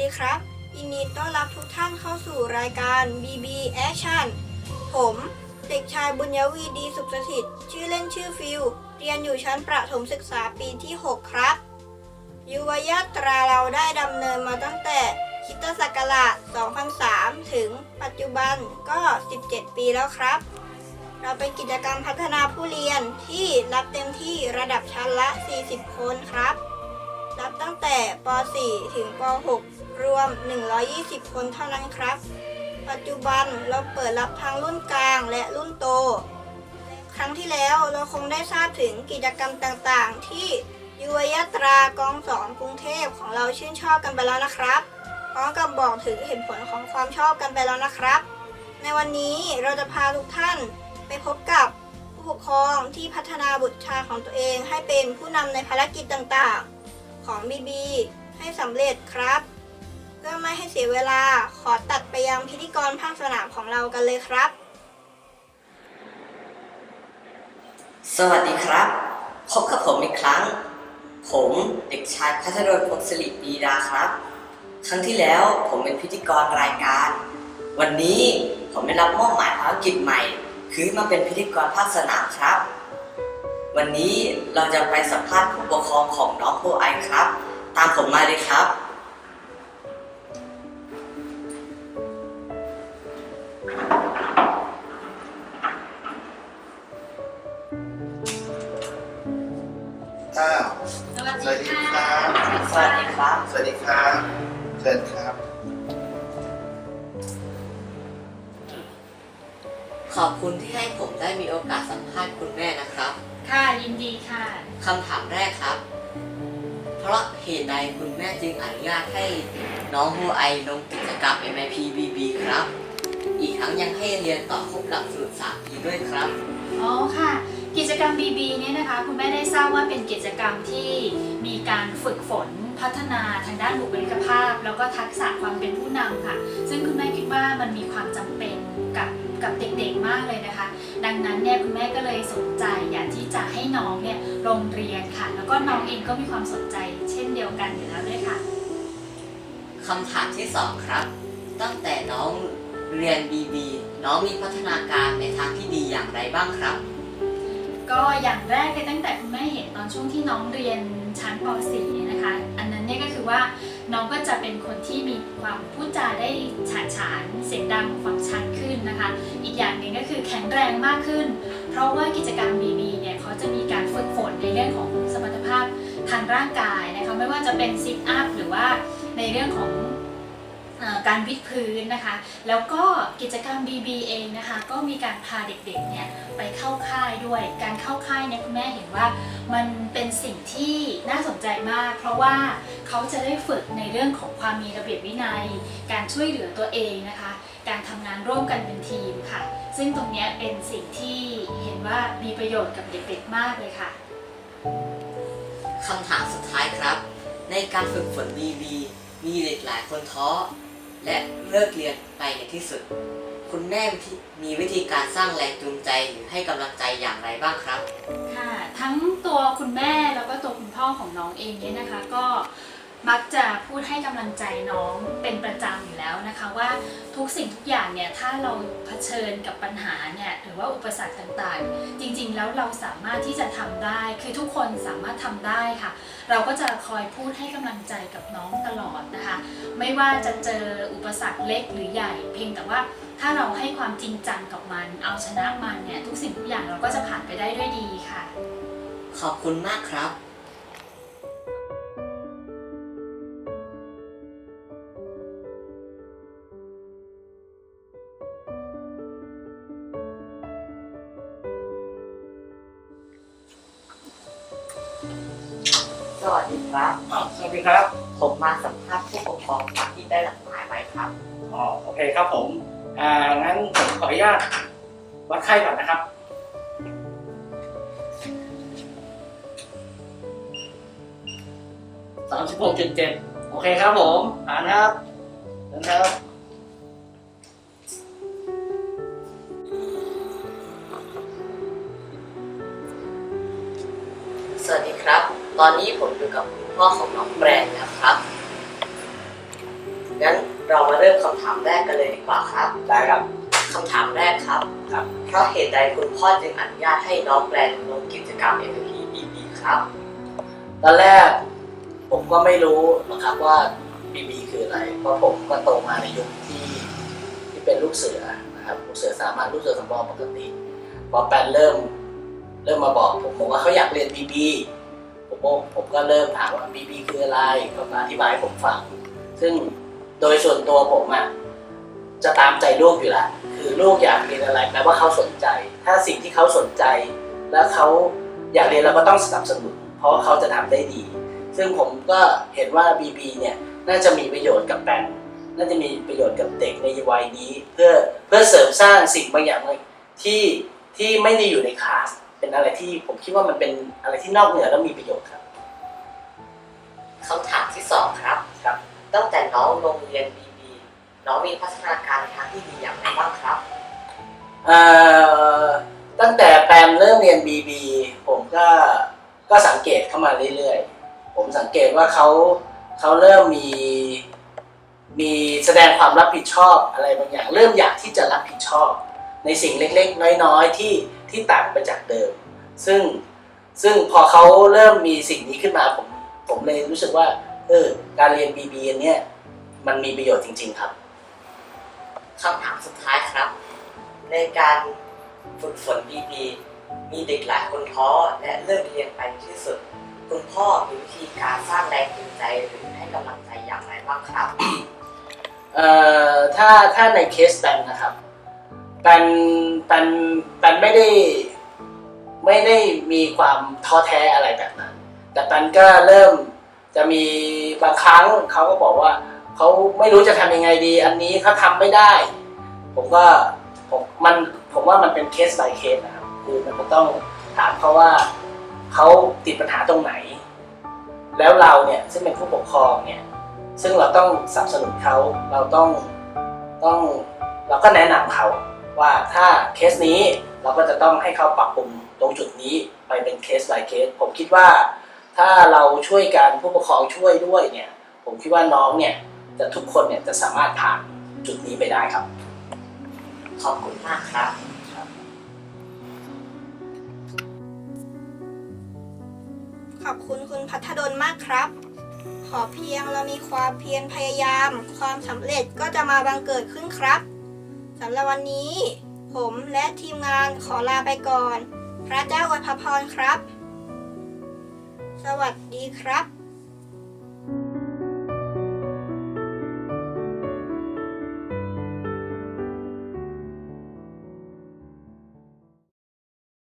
ดีครับยินดีต้อนรับทุกท่านเข้าสู่รายการ BB Action ผม เด็กชายบุญยวีดีสุขสถิต ชื่อเล่นชื่อฟิลเรียนอยู่ชั้นประถมศึกษาปีที่ 6 ครับ ยุวยาตราเราได้ดำเนินมาตั้งแต่คริสตศักราช 2003 ถึงปัจจุบันก็ 17 ปีแล้วครับ เราเป็นกิจกรรมพัฒนาผู้เรียนที่รับเต็มที่ระดับชั้นละ 40 คนครับับตั้งแต่ป .4 ถึงป .6 รวม 120 คนเท่านั้นครับ ปัจจุบันเราเปิดรับทั้งรุ่นกลางและรุ่นโต ครั้งที่แล้วเราคงได้ทราบถึงกิจกรรมต่างๆ ที่ยุวยาตรากองสอนกรุงเทพของเราชื่นชอบกันไปแล้วนะครับพร้อมกับบอกถึงเหตุผลของความชอบกันไปแล้วนะครับ ในวันนี้เราจะพาทุกท่านไปพบกับผู้ปกครองที่พัฒนาบุตรชายของตัวเองให้เป็นผู้นำในภารกิจต่างๆ ของบีบีให้สำเร็จครับ เพื่อไม่ให้เสียเวลาขอตัดไปยังพิธีกรภาคสนามของเรากันเลยครับ สวัสดีครับ พบกับผมอีกครั้ง ผมเด็กชายพัทรดลพงศิริปีดาครับ ครั้งที่แล้วผมเป็นพิธีกรรายการ วันนี้ผมได้รับมอบหมายภารกิจใหม่ คือมาเป็นพิธีกรภาคสนามครับ วันนี้เราจะไปสัมภาษณ์ผู้ปกครองของน้องโพไอครับ ตามผมมาเลยครับ อ้าวสวัสสวัสดีดีค่ะครับ สวัสดีครับ สวัสดีครับ เชิญครับ ขอบคุณที่ให้ผมได้มีโอกาสสัมภาษณ์คุณแม่นะครับ ค่ะยินดีค่ะ คำถามแรกครับ เพราะเหตุใดคุณแม่จึงอนุญาตให้น้องโฮไอลงกิจกรรม MIPBB ครับ อีกทั้งยังให้เรียนต่อครบหลักสูตร3ปีด้วยครับ อ๋อค่ะ กิจกรรม BB เนี่ยนะคะ คุณแม่ได้ทราบว่าเป็นกิจกรรมที่มีการฝึกฝนพัฒนาทางด้านบุคลิกภาพ แล้วก็ทักษะความเป็นผู้นำค่ะ ซึ่งคุณแม่คิดว่ามันมีความจำเป็นกับ กับเด็กๆมากเลยนะคะ ดังนั้นเนี่ยคุณแม่ก็เลยสนใจอยากที่จะให้น้องเนี่ยโรงเรียนค่ะ แล้วก็น้องเองก็มีความสนใจเช่นเดียวกันอยู่แล้วด้วยค่ะคำถามที่2ครับ ตั้งแต่น้องเรียน BB น้องมีพัฒนาการในทางที่ดีอย่างไรบ้างครับ ก็อย่างแรกเลยตั้งแต่คุณแม่เห็นตอนช่วงที่น้องเรียนชั้นป .4 เนี่ยนะคะ อันนั้นเนี่ยก็คือว่า น้องก็จะเป็นคนที่มีความพูดจาได้ฉาดฉานเสียงดังฟังชัดขึ้นนะคะ อีกอย่างหนึ่งก็คือแข็งแรงมากขึ้น เพราะว่ากิจกรรม BB เนี่ยเขาจะมีการฝึกฝนในเรื่องของสมรรถภาพทางร่างกายนะคะไม่ว่าจะเป็นซิทอัพหรือว่าในเรื่องของ การวิดพื้นนะคะ แล้วก็กิจกรรม BB เองนะคะ ก็มีการพาเด็กๆเนี่ยไปเข้าค่ายด้วย การเข้าค่ายเนี่ยคุณแม่เห็นว่ามันเป็นสิ่งที่น่าสนใจมาก เพราะว่าเขาจะได้ฝึกในเรื่องของความมีระเบียบวินัย การช่วยเหลือตัวเองนะคะ การทำงานร่วมกันเป็นทีมค่ะ ซึ่งตรงนี้เป็นสิ่งที่เห็นว่ามีประโยชน์กับเด็กๆมากเลยค่ะคำถามสุดท้ายครับ ในการฝึกฝน BB มีเด็กหลายคนท้อ และเลิกเรียนไปในที่สุด คุณแม่มีวิธีการสร้างแรงจูงใจหรือให้กำลังใจอย่างไรบ้างครับ ค่ะ ทั้งตัวคุณแม่แล้วก็ตัวคุณพ่อของน้องเองเนี่ยนะคะ ก็ มักจะพูดให้กำลังใจน้องเป็นประจำอยู่แล้วนะคะว่าทุกสิ่งทุกอย่างเนี่ยถ้าเราเผชิญกับปัญหาเนี่ยหรือว่าอุปสรรคต่างๆ จริงๆ แล้วเราสามารถที่จะทำได้ คือทุกคนสามารถทำได้ค่ะ เราก็จะคอยพูดให้กำลังใจกับน้องตลอดนะคะ ไม่ว่าจะเจออุปสรรคเล็กหรือใหญ่ เพียงแต่ว่าถ้าเราให้ความจริงจังกับมัน เอาชนะมันเนี่ยทุกสิ่งทุกอย่างเราก็จะผ่านไปได้ด้วยดีค่ะ ขอบคุณมากครับ ครับสวัสดีครับผมมาสัมภาษณ์ผู้ปกครองครับที่ได้รับหมายไว้ครับอ๋อโอเคครับผมอ่างั้นผมขออนุญาตวัดไข้ก่อนนะครับ สามสิบหกจุดเจ็ดโอเคครับผมผ่านครับเดินครับ ตอนนี้ผมอยู่กับคุณพ่อของน้องแบรนด์นะครับ งั้นเรามาเริ่มคำถามแรกกันเลยดีกว่าครับ ได้ครับคำถามแรกครับ ครับ เพราะเหตุใดคุณพ่อจึงอนุญาตให้น้องแกลนลงกิจกรรม MVP BB ครับ ตอนแรกผมก็ไม่รู้นะครับว่าบีบีคืออะไร เพราะผมก็โตมาในยุคที่ที่เป็นลูกเสือนะครับลูกเสือสามารถลูกเสือสำรองปกติพอแปนเริ่ม เริ่มมาบอกผมบอกว่าเขาอยากเรียนบีบี ผมก็ผมก็เริ่มถามว่าบีบีคืออะไรเขาก็อธิบายให้ผมฟัง ซึ่งโดยส่วนตัวผมอะจะตามใจลูกอยู่แล้วคือลูกอยากเรียนอะไรแปลว่าเขาสนใจ ถ้าสิ่งที่เขาสนใจ แล้วเขาอยากเรียนเราก็ต้องสนับสนุนเพราะเขาจะทำได้ดี ซึ่งผมก็เห็นว่า BB เนี่ยน่าจะมีประโยชน์กับแปนน่าจะมีประโยชน์กับเด็กในวัยนี้ เพื่อเพื่อเสริมสร้างสิ่งบางอย่างที่ที่ไม่ได้อยู่ในคลาส เป็นอะไรที่ผมคิดว่ามันเป็นอะไรที่นอกเหนือแล้วมีประโยชน์ครับคำถามที่สองครับครับ ตั้งแต่น้องลงเรียน BB น้องมีพัฒนาการในทางที่ดีอย่างไรบ้างครับเอ่อตั้งแต่แปมเริ่มเรียน BB ผมก็ก็สังเกตเข้ามาเรื่อยๆ ผมสังเกตว่าเขาเขาเริ่มมีมีแสดงความรับผิดชอบอะไรบางอย่าง เริ่มอยากที่จะรับผิดชอบ ในสิ่งเล็กๆ น้อยๆที่ ที่ต่างไปจากเดิม ซึ่งซึ่งพอเขาเริ่มมีสิ่งนี้ขึ้นมาผมผมเลยรู้สึกว่า เออ การเรียน BB อันเนี้ยมันมีประโยชน์จริง ๆ ครับคำถามสุดท้ายครับ ในการฝึกฝน BB มีเด็กหลายคนท้อและเลิกเรียนไปที่สุด คุณพ่อมีวิธีการสร้างแรงจูงใจหรือให้กำลังใจอย่างไรบ้างครับ เอ่อถ้าถ้าในเคสแปนนะครับ แปนแปนแปนไม่ได้ไม่ได้มีความท้อแท้อะไรแบบนั้น แต่แปนก็เริ่มจะมีบางครั้งเขาก็บอกว่าเขาไม่รู้จะทำยังไงดี อันนี้เขาทำไม่ได้ ผมก็ผมมันผมว่ามันเป็นเคส by เคสนะครับคือมันก็ต้องถามเขาว่าเขาติดปัญหาตรงไหน แล้วเราเนี่ยซึ่งเป็นผู้ปกครองเนี่ยซึ่งเราต้องสนับสนุนเขาเราต้องต้องเราก็แนะนำเขา ว่าถ้าเคสนี้เราก็จะต้องให้เขาปรับปรุงตรงจุดนี้ไปเป็นเคส by เคส ผมคิดว่า ถ้าเราช่วยกันผู้ปกครองช่วยด้วยเนี่ย ผมคิดว่าน้องเนี่ยจะทุกคนเนี่ยจะสามารถผ่านจุดนี้ไปได้ครับ ขอบคุณมากครับ ขอบคุณคุณพัฒดลมากครับ ขอเพียงเรามีความเพียรพยายาม ความสำเร็จก็จะมาบังเกิดขึ้นครับ สำหรับวันนี้ ผมและทีมงานขอลาไปก่อน พระเจ้าอวยพรครับ สวัสดีครับ